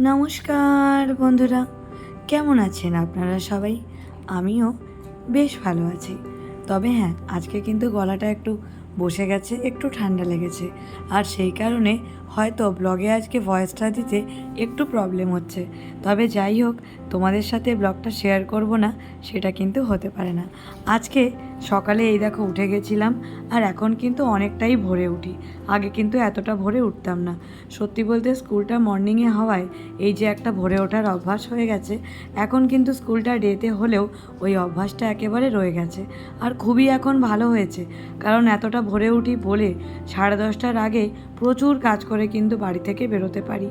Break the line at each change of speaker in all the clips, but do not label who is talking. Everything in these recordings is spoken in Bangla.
নমস্কার, বন্ধুরা। কেমন আছেন আপনারা সবাই? আমিও বেশ ভালো আছি। তবে হ্যাঁ আজকে কিন্তু গলাটা একটু বসে গেছে, একটু ঠান্ডা লেগেছে। আর সেই কারণে হয়তো ব্লগে আজকে ভয়েসটা দিতে একটু প্রবলেম হচ্ছে। তবে যাই হোক, তোমাদের সাথে ব্লগটা শেয়ার করব না, সেটা কিন্তু হতে পারে না। আজকে সকালে এই দেখো উঠে গেছিলাম, আর এখন কিন্তু অনেকটাই ভোরে উঠি। আগে কিন্তু এতটা ভোরে উঠতাম না। সত্যি বলতে স্কুলটা মর্নিংয়ে হওয়ায় এই যে একটা ভোরে ওঠার অভ্যাস হয়ে গেছে, এখন কিন্তু স্কুলটা ডেতে হলেও ওই অভ্যাসটা একেবারে রয়ে গেছে। আর খুবই এখন ভালো হয়েছে, কারণ এতটা ভোরে উঠি বলে সাড়ে দশটার আগে প্রচুর কাজ করে কিন্তু বাড়ি থেকে বেরোতে পারি।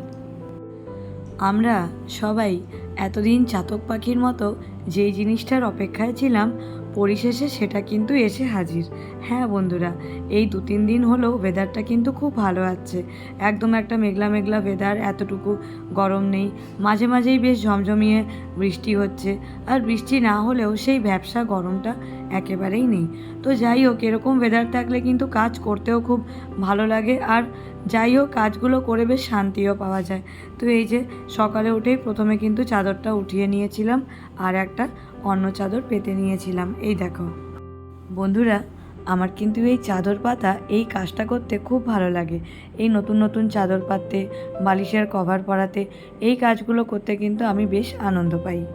আমরা সবাই এতদিন চাতক পাখির মতো যেই জিনিসটার অপেক্ষায় ছিলাম, পরিশেষে সেটা কিন্তু এসে হাজির। হ্যাঁ বন্ধুরা, এই দু তিন দিন হলো ওয়েদারটা কিন্তু খুব ভালো আছে। একদম একটা মেঘলা মেঘলা ওয়েদার এতটুকু গরম নেই। মাঝে মাঝেই বেশ ঝমঝমিয়ে বৃষ্টি হচ্ছে। আর বৃষ্টি না হলেও সেই ব্যবসা গরমটা একেবারেই নেই। তো যাই হোক, এরকম ওয়েদার থাকলে কিন্তু কাজ করতেও খুব ভালো লাগে। আর যাই হোক, কাজগুলো করে বেশ শান্তিও পাওয়া যায়। তো এই যে সকালে উঠেই প্রথমে কিন্তু চাদরটা উঠিয়ে নিয়েছিলাম আর একটা অন্য চাদর পেতে নিয়েছিলাম। এই দেখো। বন্ধুরা আমার কিন্তু এই চাদর পাতা, এই কাজটা করতে খুব ভালো লাগে। এই নতুন নতুন চাদর পাততে, বালিশের কভার পরাতে, এই কাজগুলো করতে কিন্তু আমি বেশ আনন্দ পাই।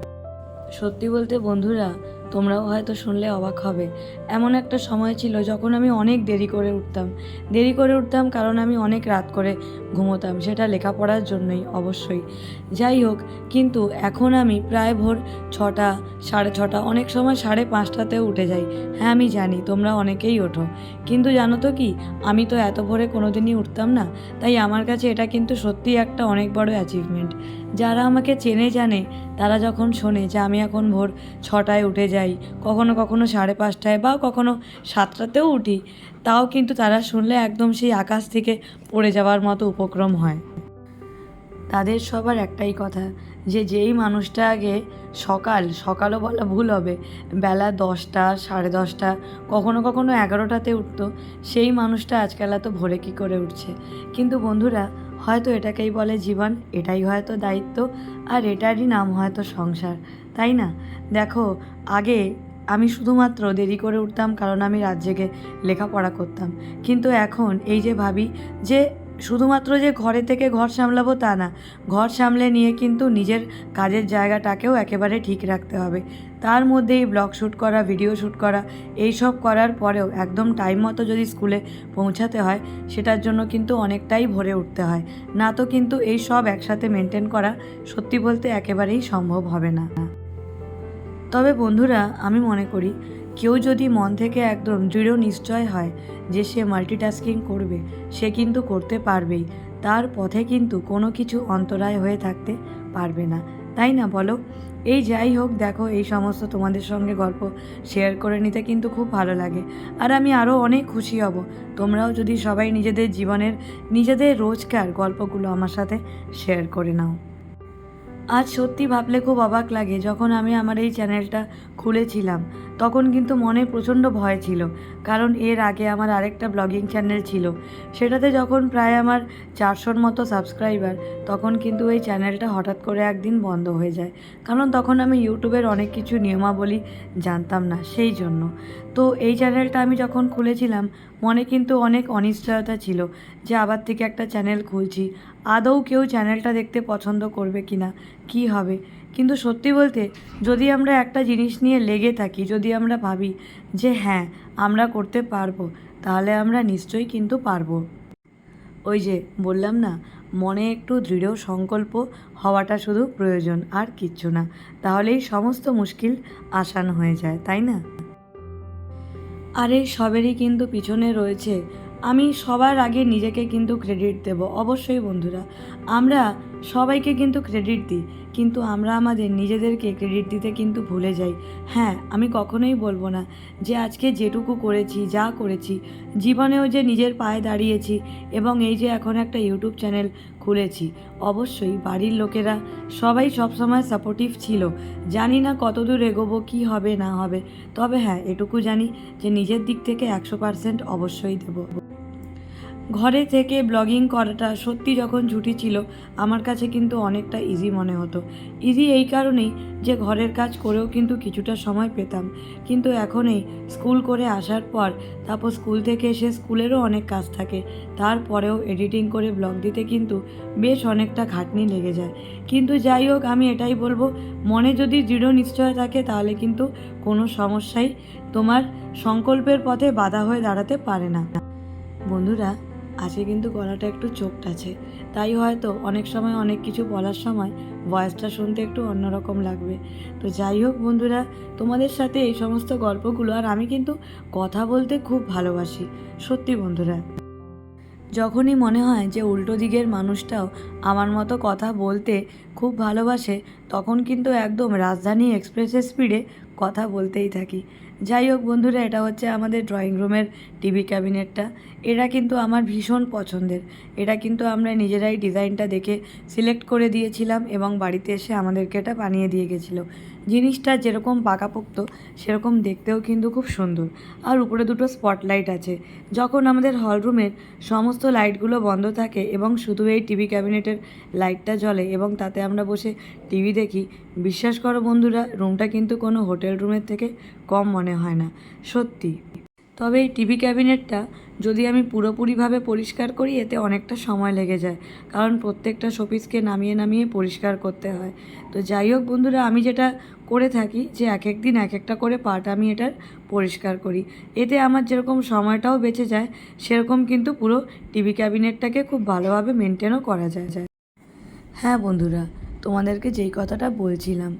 সত্যি বলতে বন্ধুরা, তোমরাও হয়তো শুনলে অবাক হবে। এমন একটা সময় ছিল যখন আমি অনেক দেরি করে উঠতাম। দেরি করে উঠতাম কারণ আমি অনেক রাত করে ঘুমোতাম, সেটা লেখাপড়ার জন্যই অবশ্যই। যাই হোক, কিন্তু এখন আমি প্রায় ভোর ছটা, সাড়ে ছটা, অনেক সময় সাড়ে পাঁচটাতেও উঠে যাই। হ্যাঁ আমি জানি, তোমরা অনেকেই ওঠো। কিন্তু জানো তো কি, আমি তো এত ভোরে কোনো দিনই উঠতাম না, তাই আমার কাছে এটা কিন্তু সত্যিই একটা অনেক বড় অ্যাচিভমেন্ট যারা আমাকে চেনে জানে, তারা যখন শোনে যে আমি এখন ভোর ছটায় উঠে যাই, কখনো কখনো সাড়ে পাঁচটায় বা কখনো সাতটাতেও উঠি তাও কিন্তু তারা শুনলে একদম সেই আকাশ থেকে পড়ে যাওয়ার মতো উপক্রম হয়। তাদের সবার একটাই কথা, যে যেই মানুষটা আগে সকাল, সকালও বলা ভুল হবে, বেলা দশটা, সাড়ে দশটা, কখনো কখনো এগারোটাতে উঠতো, সেই মানুষটা আজকাল এত ভোরে কী করে উঠছে? কিন্তু বন্ধুরা, হয়তো এটাকেই বলে জীবন, এটাই হয়তো দায়িত্ব, আর এটারই নাম হয়তো সংসার, তাই না? দেখো, আগে আমি শুধুমাত্র দেরি করে উঠতাম কারণ আমি রাত জেগে লেখাপড়া করতাম। কিন্তু এখন এই যে ভাবি যে শুধুমাত্র যে ঘরে থেকে ঘর সামলাবো তা না, ঘর সামলে নিয়ে কিন্তু নিজের কাজের জায়গাটাকেও একেবারে ঠিক রাখতে হবে। তার মধ্যেই ব্লগ শ্যুট করা, ভিডিও শ্যুট করা এই সব করার পরেও একদম টাইম মতো যদি স্কুলে পৌঁছাতে হয়, সেটার জন্য কিন্তু অনেকটাই ভরে উঠতে হয়। না তো কিন্তু এই সব একসাথে মেনটেন করা সত্যি বলতে একেবারেই সম্ভব হবে না। তবে বন্ধুরা, আমি মনে করি, কেউ যদি মন থেকে একদম দৃঢ় নিশ্চয় হয় যে সে মাল্টিটাস্কিং করবে, সে কিন্তু করতে পারবেই। তার পথে কিন্তু কোনো কিছু অন্তরায় হয়ে থাকতে পারবে না। তাই না বলো? এই যাই হোক, দেখো, এই সমস্ত তোমাদের সঙ্গে গল্প শেয়ার করে নিতে কিন্তু খুব ভালো লাগে। আর আমি আরও অনেক খুশি হব। তোমরাও যদি সবাই নিজেদের জীবনের, নিজেদের রোজকার গল্পগুলো আমার সাথে শেয়ার করে নাও। আজ সত্যি ভাবলে খুব অবাক লাগে যখন আমি আমার এই চ্যানেলটা খুলেছিলাম। তখন কিন্তু মনে প্রচণ্ড ভয় ছিল, কারণ এর আগে আমার আরেকটা ব্লগিং চ্যানেল ছিল। সেটাতে যখন প্রায় আমার চারশোর মতো সাবস্ক্রাইবার, তখন কিন্তু এই চ্যানেলটা হঠাৎ করে একদিন বন্ধ হয়ে যায়। কারণ তখন আমি ইউটিউবের অনেক কিছু নিয়মাবলী জানতাম না, সেই জন্য। তো এই চ্যানেলটা আমি যখন খুলেছিলাম, মনে কিন্তু অনেক অনিশ্চয়তা ছিল যে আবার থেকে একটা চ্যানেল খুলছি। আদৌ কেউ চ্যানেলটা দেখতে পছন্দ করবে কি না কী হবে? কিন্তু সত্যি বলতে, যদি আমরা একটা জিনিস নিয়ে লেগে থাকি, যদি আমরা ভাবি যে হ্যাঁ আমরা করতে পারব, তাহলে আমরা নিশ্চয়ই কিন্তু পারব। ওই যে বললাম না, মনে একটু দৃঢ় সংকল্প হওয়াটা শুধু প্রয়োজন আর কিচ্ছু না, তাহলেই সমস্ত মুশকিল আসান হয়ে যায়, তাই না? আর এই সবেরই কিন্তু পিছনে রয়েছে। আমি সবার আগে নিজেকে কিন্তু ক্রেডিট দেব, অবশ্যই বন্ধুরা। আমরা সবাইকে কিন্তু ক্রেডিট দিই, কিন্তু আমরা আমাদের নিজেদেরকে ক্রেডিট দিতে কিন্তু ভুলে যাই। হ্যাঁ আমি কখনোই বলব না যে আজকে যেটুকু করেছি, যা করেছি, জীবনেও যে নিজের পায়ে দাঁড়িয়েছি এবং এই যে এখন একটা ইউটিউব চ্যানেল খুলেছি, অবশ্যই বাড়ির লোকেরা সবাই সবসময় সাপোর্টিভ ছিল। জানি না কতদূর এগোবো, কী হবে, না হবে, তবে হ্যাঁ এটুকু জানি যে নিজের দিক থেকে একশো পার্সেন্ট অবশ্যই দেবো। ঘরে থেকে ব্লগিং করাটা সত্যি যখন ছুটি ছিল, আমার কাছে কিন্তু অনেকটা ইজি মনে হতো। ইজি এই কারণেই যে ঘরের কাজ করেও কিন্তু কিছুটা সময় পেতাম। কিন্তু এখন এই স্কুল করে আসার পর, তারপর স্কুল থেকে এসে স্কুলেরও অনেক কাজ থাকে। তারপরেও এডিটিং করে ব্লগ দিতে কিন্তু বেশ অনেকটা খাটনি লেগে যায়। কিন্তু যাই হোক, আমি এটাই বলব, মনে যদি দৃঢ় নিশ্চয় থাকে, তাহলে কিন্তু কোনো সমস্যাই তোমার সংকল্পের পথে বাধা হয়ে দাঁড়াতে পারে না। বন্ধুরা আজকে কিন্তু গলাটা একটু চোখট আছে। তাই হয়তো অনেক সময় অনেক কিছু বলার সময় ভয়েসটা শুনতে একটু অন্যরকম লাগবে। তো যাই হোক বন্ধুরা, তোমাদের সাথে এই সমস্ত গল্পগুলো আর আমি কিন্তু কথা বলতে খুব ভালোবাসি। সত্যি বন্ধুরা, যখনই মনে হয় যে উল্টো দিকের মানুষটাও আমার মতো কথা বলতে খুব ভালোবাসে, তখন কিন্তু একদম রাজধানী এক্সপ্রেসের স্পিডে কথা বলতেই থাকি। যাই হোক বন্ধুরা, এটা হচ্ছে আমাদের ড্রয়িং রুমের টিভি ক্যাবিনেটটা এটা কিন্তু আমার ভীষণ পছন্দের। এটা কিন্তু আমরা নিজেরাই ডিজাইনটা দেখে সিলেক্ট করে দিয়েছিলাম এবং বাড়িতে এসে আমাদেরকে এটা বানিয়ে দিয়ে গেছিল। জিনিসটা যেরকম পাকাপোক্ত, সেরকম দেখতেও কিন্তু খুব সুন্দর। আর উপরে দুটো স্পটলাইট আছে। যখন আমাদের হলরুমের সমস্ত লাইটগুলো বন্ধ থাকে এবং শুধু এই টিভি ক্যাবিনেটের লাইটটা জ্বলে এবং তাতে আমরা বসে টিভি দেখি, বিশ্বাস করো বন্ধুরা রুমটা কিন্তু কোনো হোটেল রুমের থেকে কম মনে হয় না। সত্যি। তবে এই টিভি ক্যাবিনেটটা যদি আমি পুরোপুরিভাবে পরিষ্কার করি, এতে অনেকটা সময় লেগে যায়। কারণ প্রত্যেকটা শোপিসকে নামিয়ে নামিয়ে পরিষ্কার করতে হয়। তো যাই হোক বন্ধুরা, আমি যেটা করে থাকি যে এক এক দিন এক একটা করে পাট আমি এটার পরিষ্কার করি। এতে আমার যেরকম সময়টাও বেঁচে যায়, সেরকম কিন্তু পুরো টিভি ক্যাবিনেটটাকে খুব ভালোভাবে মেনটেনও করা যায় যায়। হ্যাঁ বন্ধুরা তোমাদেরকে যেই কথাটা বলছিলাম,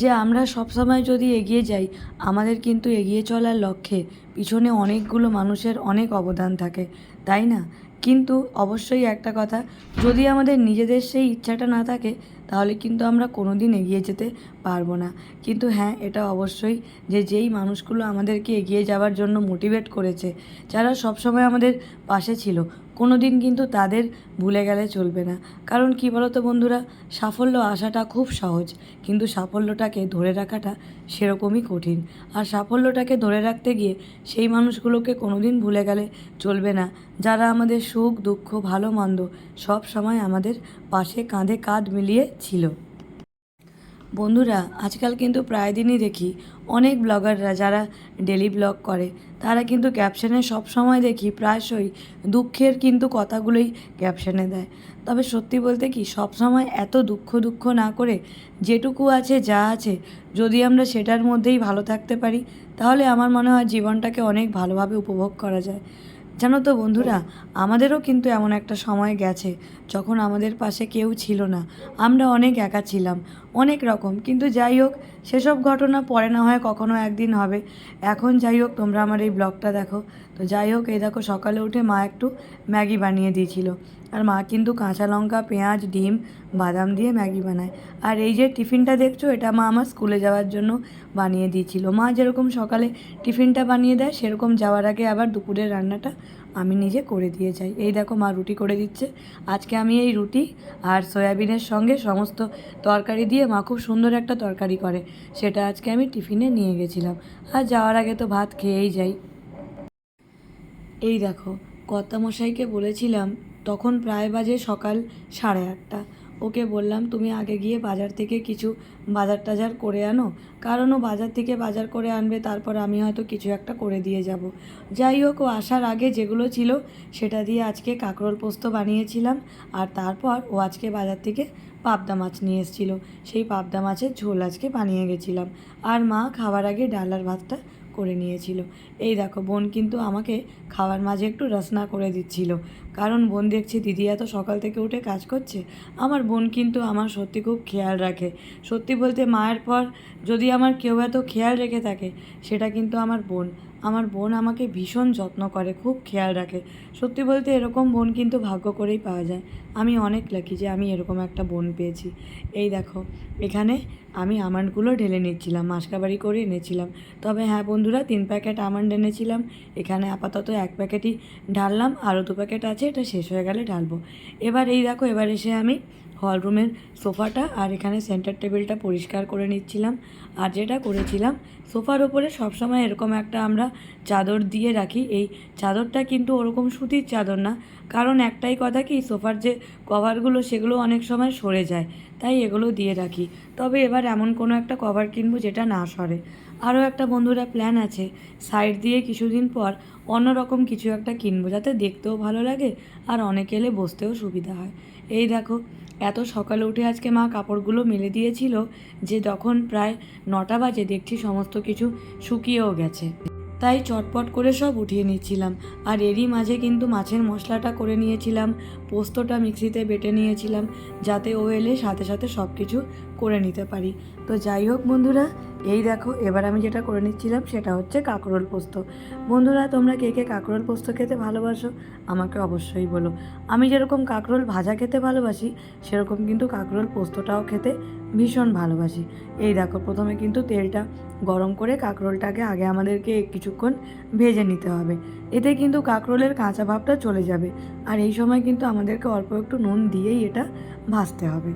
যে আমরা সব সময় যদি এগিয়ে যাই, আমাদের কিন্তু এগিয়ে চলার লক্ষ্যে পিছনে অনেকগুলো মানুষের অনেক অবদান থাকে, তাই না? কিন্তু অবশ্যই একটা কথা, যদি আমাদের নিজেদের সেই ইচ্ছাটা না থাকে, তাহলে কিন্তু আমরা কোনো দিন এগিয়ে যেতে পারব না। কিন্তু হ্যাঁ এটা অবশ্যই যে যেই মানুষগুলো আমাদেরকে এগিয়ে যাওয়ার জন্য মোটিভেট করেছে, যারা সবসময় আমাদের পাশে ছিল কোনো দিন কিন্তু তাদের ভুলে গেলে চলবে না। কারণ কি বলতো বন্ধুরা, সাফল্য আসাটা খুব সহজ, কিন্তু সাফল্যটাকে ধরে রাখাটা সেরকমই কঠিন। আর সাফল্যটাকে ধরে রাখতে গিয়ে সেই মানুষগুলোকে কোনো দিন ভুলে গেলে চলবে না। যারা আমাদের সুখ, দুঃখ, ভালো, মন্দ সব সময় আমাদের পাশে কাঁধে কাঁধ মিলিয়ে ছিল। বন্ধুরা, আজকাল কিন্তু প্রায় দিনই দেখি অনেক ব্লগাররা যারা ডেলি ব্লগ করে, তারা কিন্তু ক্যাপশানে সব সময় দেখি প্রায়শই দুঃখের কিন্তু কথাগুলোই ক্যাপশানে দেয়। তবে সত্যি বলতে কি, সব সময় এত দুঃখ দুঃখ না করে যেটুকু আছে যা আছে, যদি আমরা সেটার মধ্যেই ভালো থাকতে পারি, তাহলে আমার মনে হয় জীবনটাকে অনেক ভালোভাবে উপভোগ করা যায়। জানো তো বন্ধুরা, আমাদেরও কিন্তু এমন একটা সময় গেছে যখন আমাদের পাশে কেউ ছিল না। আমরা অনেক একা ছিলাম, অনেক রকম। কিন্তু যাই হোক, সেসব ঘটনা পরে না হয় কখনো একদিন হবে। এখন যাই হোক, তোমরা আমার এই ব্লগটা দেখো। তো যাই হোক, এই দেখো সকালে উঠে মা একটু ম্যাগি বানিয়ে দিয়েছিল। আর মা কিন্তু কাঁচা লঙ্কা, পেঁয়াজ, ডিম, বাদাম দিয়ে ম্যাগি বানায়। আর এই যে টিফিনটা দেখছ, এটা মা আমার স্কুলে যাওয়ার জন্য বানিয়ে দিয়েছিল। মা যেরকম সকালে টিফিনটা বানিয়ে দেয়, সেরকম যাওয়ার আগে আবার দুপুরের রান্নাটা আমি নিজে করে দিয়ে যাই। এই দেখো মা রুটি করে দিচ্ছে। আজকে আমি এই রুটি আর সয়াবিনের সঙ্গে সমস্ত তরকারি দিয়ে মা খুব সুন্দর একটা তরকারি করে। সেটা আজকে আমি টিফিনে নিয়ে গেছিলাম। আর যাওয়ার আগে তো ভাত খেয়েই যাই। এই দেখো, কর্তামশাইকে বলেছিলাম, তখন প্রায় বাজে সকাল সাড়ে আটটা। ওকে বললাম, তুমি আগে গিয়ে বাজার থেকে কিছু বাজার টাজার করে আনো। কারণ ও বাজার থেকে বাজার করে আনবে, তারপর আমি হয়তো কিছু একটা করে দিয়ে যাব। যাই হোক, ও আসার আগে যেগুলো ছিল, সেটা দিয়ে আজকে কাঁকরোল পোস্ত বানিয়েছিলাম। আর তারপর ও আজকে বাজার থেকে পাবদা মাছ নিয়ে এসেছিল। সেই পাবদা মাছের ঝোল আজকে বানিয়ে গেছিলাম। আর মা খাওয়ার আগে ডালার ভাতটা করে নিয়েছিল। এই দেখো, বোন কিন্তু আমাকে খাওয়ার মাঝে একটু রসনা করে দিচ্ছিল। কারণ বোন দেখছি, দিদি এত সকাল থেকে উঠে কাজ করছে? আমার বোন কিন্তু আমার সত্যি খুব খেয়াল রাখে। সত্যি বলতে, মায়ের পর যদি আমার কেউ এত খেয়াল রেখে থাকে, সেটা কিন্তু আমার বোন। আমার বোন আমাকে ভীষণ যত্ন করে, খুব খেয়াল রাখে। সত্যি বলতে এরকম বোন কিন্তু ভাগ্য করেই পাওয়া যায়। আমি অনেক লাকি যে আমি এরকম একটা বোন পেয়েছি। এই দেখো, এখানে আমি আমান্ডগুলো ঢেলে নিচ্ছিলাম, মাসকাবাড়ি করে এনেছিলাম। তবে হ্যাঁ বন্ধুরা, তিন প্যাকেট আমান্ড এনেছিলাম। এখানে আপাতত এক প্যাকেটই ঢাললাম, আরও দু প্যাকেট আছে, এটা শেষ হয়ে গেলে ঢালবো। এবার এই দেখো, এবার এসে আমি হল রুমের সোফাটা আর এখানে সেন্টার টেবিলটা পরিষ্কার করে নিচ্ছিলাম। আর যেটা করেছিলাম, সোফার ওপরে সবসময় এরকম একটা আমরা চাদর দিয়ে রাখি। এই চাদরটা কিন্তু ওরকম সুতির চাদর না, কারণ একটাই কথা কি, সোফার যে কভারগুলো সেগুলো অনেক সময় সরে যায়, তাই এগুলো দিয়ে রাখি। তবে এবার এমন কোনো একটা কভার কিনবো যেটা না সরে। আরও একটা বন্ধুরা প্ল্যান আছে সাইড দিয়ে কিছুদিন পর অন্যরকম কিছু একটা কিনবো, যাতে দেখতেও ভালো লাগে আর অনেকে এলে বসতেও সুবিধা হয়। এই দেখো এত সকালে উঠে আজকে মা কাপড়গুলো মেলে দিয়েছিল যে তখন প্রায় নটা বাজে দেখছি সমস্ত কিছু শুকিয়েও গেছে। তাই চটপট করে সব উঠিয়ে নিচ্ছিলাম। আর এরই মাঝে কিন্তু মাছের মশলাটা করে নিয়েছিলাম, পোস্তটা মিক্সিতে বেটে নিয়েছিলাম, যাতে ও এলে সাথে সাথে সব কিছু করে নিতে পারি। তো যাই হোক বন্ধুরা, এই দেখো, এবার আমি যেটা করে নিচ্ছিলাম সেটা হচ্ছে কাঁকরোল পোস্ত। বন্ধুরা, তোমরা কে কে কাঁকরোল পোস্ত খেতে ভালোবাসো আমাকে অবশ্যই বলো। আমি যেরকম কাঁকরোল ভাজা খেতে ভালোবাসি, সেরকম কিন্তু কাঁকরোল পোস্তটাও খেতে ভীষণ ভালোবাসি। এই দেখো, প্রথমে কিন্তু তেলটা গরম করে কাঁকরোলটাকে আগে আমাদেরকে কিছুক্ষণ ভেজে নিতে হবে। এতে কিন্তু কাঁকরোলের কাঁচা ভাবটা চলে যাবে। আর এই সময় কিন্তু আমাদেরকে অল্প একটু নুন দিয়েই এটা ভাজতে হবে।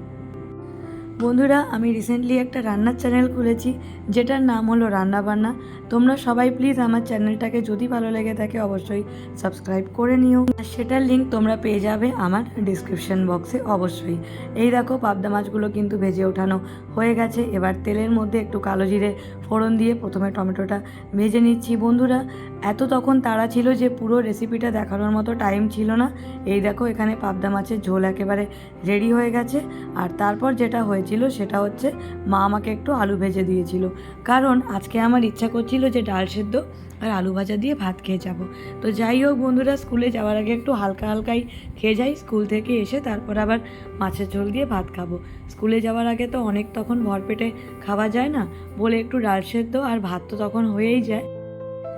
বন্ধুরা, আমি রিসেন্টলি একটা রান্নার চ্যানেল খুলেছি, যেটার নাম হলো রান্নাবান্না তোমরা সবাই প্লিজ আমার চ্যানেলটাকে যদি ভালো লেগে থাকে, অবশ্যই সাবস্ক্রাইব করে নিও। আর সেটার লিঙ্ক তোমরা পেয়ে যাবে আমার ডিসক্রিপশন বক্সে অবশ্যই। এই দেখো, পাবদা মাছগুলো কিন্তু ভেজে ওঠানো হয়ে গেছে। এবার তেলের মধ্যে একটু কালো জিরে ফোড়ন দিয়ে প্রথমে টমেটোটা ভেজে নিচ্ছি। বন্ধুরা এত তখন তাড়া ছিল যে পুরো রেসিপিটা দেখানোর মতো টাইম ছিল না। এই দেখো, এখানে পাবদা মাছের ঝোল একেবারে রেডি হয়ে গেছে। আর তারপর যেটা হয়েছিল সেটা হচ্ছে, মা আমাকে একটু আলু ভেজে দিয়েছিল। কারণ আজকে আমার ইচ্ছা করছিল যে ডাল সেদ্ধ আর আলু ভাজা দিয়ে ভাত খেয়ে যাব। তো যাই হোক বন্ধুরা স্কুলে যাওয়ার আগে একটু হালকা হালকাই খেয়ে যাই। স্কুল থেকে এসে তারপর আবার মাছের ঝোল দিয়ে ভাত খাব। স্কুলে যাওয়ার আগে তো অনেক তখন ভরপেটে খাওয়া যায় না। বলে একটু ডাল সেদ্ধ আর ভাত তো তখন হয়েই যায়।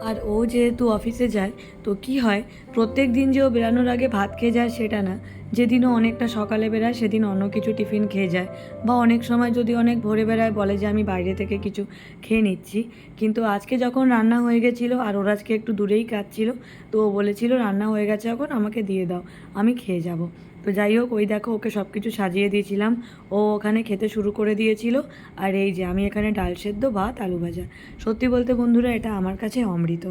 আর ও যেহেতু অফিসে যায়, তো কি হয়, প্রত্যেক দিন যে ও বেরানোর আগে ভাত খেয়ে যায় সেটা না। যেদিনও অনেকটা সকালে বেরায়, সেদিন অন্য কিছু টিফিন খেয়ে যায়। বা অনেক সময় যদি অনেক ভোরে বেড়ায় বলে যে আমি বাইরে থেকে কিছু খেয়ে নিচ্ছি। কিন্তু আজকে যখন রান্না হয়ে গেছিল, আর ওর আজকে একটু দূরেই কাজ ছিল, তো ও বলেছিল, রান্না হয়ে গেছে এখন, আমাকে দিয়ে দাও, আমি খেয়ে যাব। তো যাই হোক, ওই দেখো ওকে সব কিছু সাজিয়ে দিয়েছিলাম। ও ওখানে খেতে শুরু করে দিয়েছিল। আর এই যে আমি এখানে ডাল সেদ্ধ, ভাত, আলু ভাজা। সত্যি বলতে বন্ধুরা, এটা আমার কাছে অমৃত।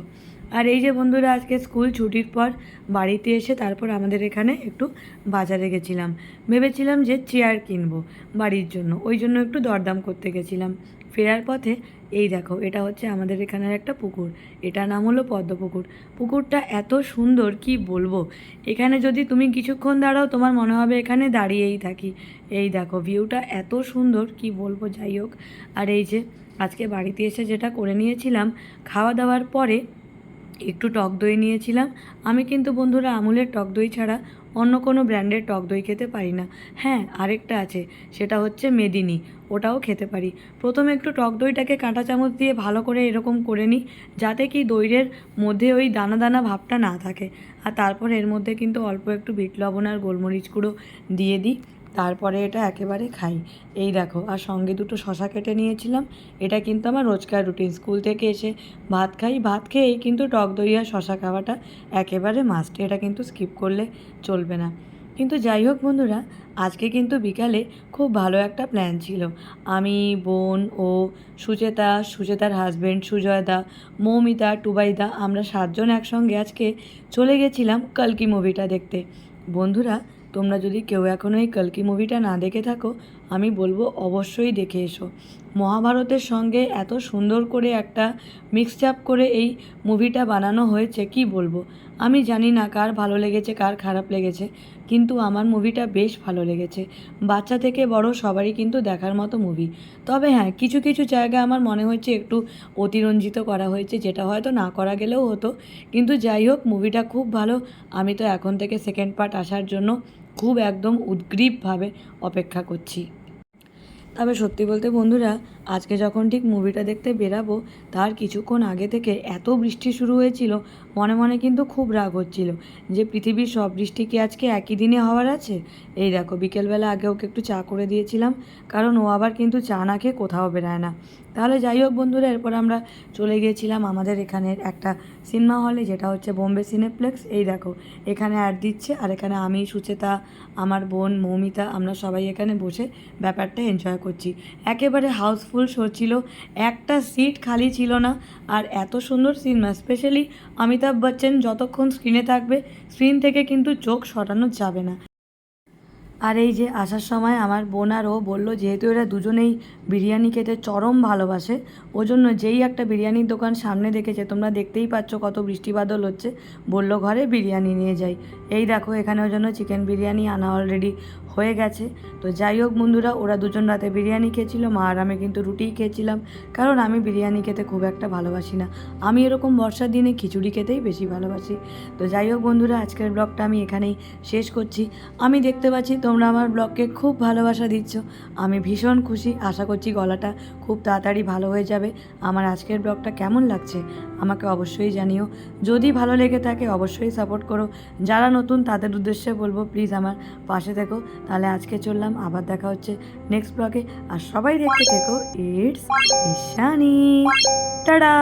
আর এই যে বন্ধুরা, আজকে স্কুল ছুটির পর বাড়িতে এসে তারপর আমাদের এখানে একটু বাজারে গেছিলাম। ভেবেছিলাম যে চেয়ার কিনবো বাড়ির জন্য। ওই জন্য একটু দরদাম করতে গেছিলাম। ফেরার পথে এই দেখো, এটা হচ্ছে আমাদের এখানের একটা পুকুর। এটার নাম হলো পদ্ম পুকুর পুকুরটা এত সুন্দর, কি বলব? এখানে যদি তুমি কিছুক্ষণ দাঁড়াও, তোমার মনে হবে এখানে দাঁড়িয়েই থাকি। এই দেখো ভিউটা এত সুন্দর, কি বলব? যাই হোক। আর এই যে, আজকে বাড়িতে এসে যেটা করে নিয়েছিলাম, খাওয়া দাওয়ার পরে একটু টক দই নিয়েছিলাম। আমি কিন্তু বন্ধুরা আমুলের টক দই ছাড়া অন্য কোনো ব্র্যান্ডের টক দই খেতে পারি না। হ্যাঁ আরেকটা আছে, সেটা হচ্ছে মেদিনি, ওটাও খেতে পারি। প্রথমে একটু টক দইটাকে কাঁটা চামচ দিয়ে ভালো করে এরকম করে নিই, যাতে কি দইয়ের মধ্যে ওই দানা দানা ভাবটা না থাকে। আর তারপর এর মধ্যে কিন্তু অল্প একটু বিট লবণ আর গোলমরিচ গুঁড়ো দিয়ে দিই। তারপরে এটা একেবারে খাই। এই দেখো, আর সঙ্গে দুটো শশা কেটে নিয়েছিলাম। এটা কিন্তু আমার রোজকার রুটিন স্কুল থেকে এসে ভাত খাই, ভাত খেয়েই কিন্তু টক দই আর শশা খাওয়াটা একেবারে মাস্ট এটা কিন্তু স্কিপ করলে চলবে না। কিন্তু যাই হোক বন্ধুরা, আজকে কিন্তু বিকালে খুব ভালো একটা প্ল্যান ছিল। আমি, বোন, ও, সুচেতা, সুচেতার হাজবেন্ড সুজয়দা, মৌমিতা, টুবাইদা, আমরা সাতজন একসঙ্গে আজকে চলে গেছিলাম কলকি মুভিটা দেখতে। বন্ধুরা তোমরা যদি কেউ এখনও এই কলকি মুভিটা না দেখে থাকো আমি বলব অবশ্যই দেখে এসো। মহাভারতের সঙ্গে এত সুন্দর করে একটা মিক্সড আপ করে এই মুভিটা বানানো হয়েছে, কি বলব? আমি জানি না কার ভালো লেগেছে, কার খারাপ লেগেছে, কিন্তু আমার মুভিটা বেশ ভালো লেগেছে। বাচ্চা থেকে বড় সবারই কিন্তু দেখার মতো মুভি তবে হ্যাঁ কিছু কিছু জায়গা আমার মনে হচ্ছে একটু অতিরঞ্জিত করা হয়েছে, যেটা হয়তো না করা গেলেও হতো। কিন্তু যাই হোক মুভিটা খুব ভালো। আমি তো এখন থেকে সেকেন্ড পার্ট আসার জন্য খুব একদম উদ্গ্রীবভাবে অপেক্ষা করছি। তবে সত্যি বলতে বন্ধুরা আজকে যখন ঠিক মুভিটা দেখতে বেরাবো, তার কিছুক্ষণ আগে থেকে এত বৃষ্টি শুরু হয়েছিল, মনে মনে কিন্তু খুব রাগ হচ্ছিল যে পৃথিবীর সব বৃষ্টি কি আজকে একই দিনে হওয়ার আছে? এই দেখো, বিকেলবেলা আগে ওকে একটু চা করে দিয়েছিলাম, কারণ ও আবার কিন্তু চা না খেয়ে কোথাও বেরায় না। তাহলে যাই হোক বন্ধুরা, এরপর আমরা চলে গিয়েছিলাম আমাদের এখানের একটা সিনেমা হলে যেটা হচ্ছে বোম্বে সিনেপ্লেক্স এই দেখো, এখানে অ্যাড দিচ্ছে আর এখানে আমি, সুচেতা, আমার বোন, মৌমিতা, আমরা সবাই এখানে বসে ব্যাপারটা এনজয় করছি। একেবারে হাউসফুল শো ছিল একটা সিট খালি ছিল না। আর এত সুন্দর সিনেমা স্পেশালি অমিতাভ বচ্চন যতক্ষণ স্ক্রিনে থাকবে স্ক্রিন থেকে কিন্তু চোখ সরানো যাবে না। আর এই যে আসার সময় আমার বোন আর ও বলল, যেহেতু এরা দুজনেই বিরিয়ানি খেতে চরম ভালোবাসে ও জন্য যেই একটা বিরিয়ানির দোকান সামনে দেখেছে, তোমরা দেখতেই পাচ্ছ কত বৃষ্টি বাদল হচ্ছে। বলল, ঘরে বিরিয়ানি নিয়ে যাই। এই দেখো, এখানে ওর জন্য চিকেন বিরিয়ানি আনা অলরেডি হয়ে গেছে। তো যাই হোক বন্ধুরা, ওরা দুজন রাতে বিরিয়ানি খেয়েছিল, মা আর আমি কিন্তু রুটিই খেয়েছিলাম। কারণ আমি বিরিয়ানি খেতে খুব একটা ভালোবাসি না। আমি এরকম বর্ষার দিনে খিচুড়ি খেতেই বেশি ভালোবাসি। তো যাই হোক বন্ধুরা, আজকের ব্লগটা আমি এখানেই শেষ করছি। আমি দেখতে পাচ্ছি তোমরা আমার ব্লগকে খুব ভালোবাসা দিচ্ছ। আমি ভীষণ খুশি। আশা করছি গলাটা খুব তাড়াতাড়ি ভালো হয়ে যাবে। আমার আজকের ব্লগটা কেমন লাগছে আমাকে অবশ্যই জানিও। যদি ভালো লেগে থাকে অবশ্যই সাপোর্ট করো। যারা নতুন তাদের উদ্দেশ্যে বলব, প্লিজ আমার পাশে থেকো। তাহলে আজকে চললাম, আবার দেখা হচ্ছে নেক্সট ব্লগে আর সবাই দেখতে থেকো ইটস ইশানি টাটা!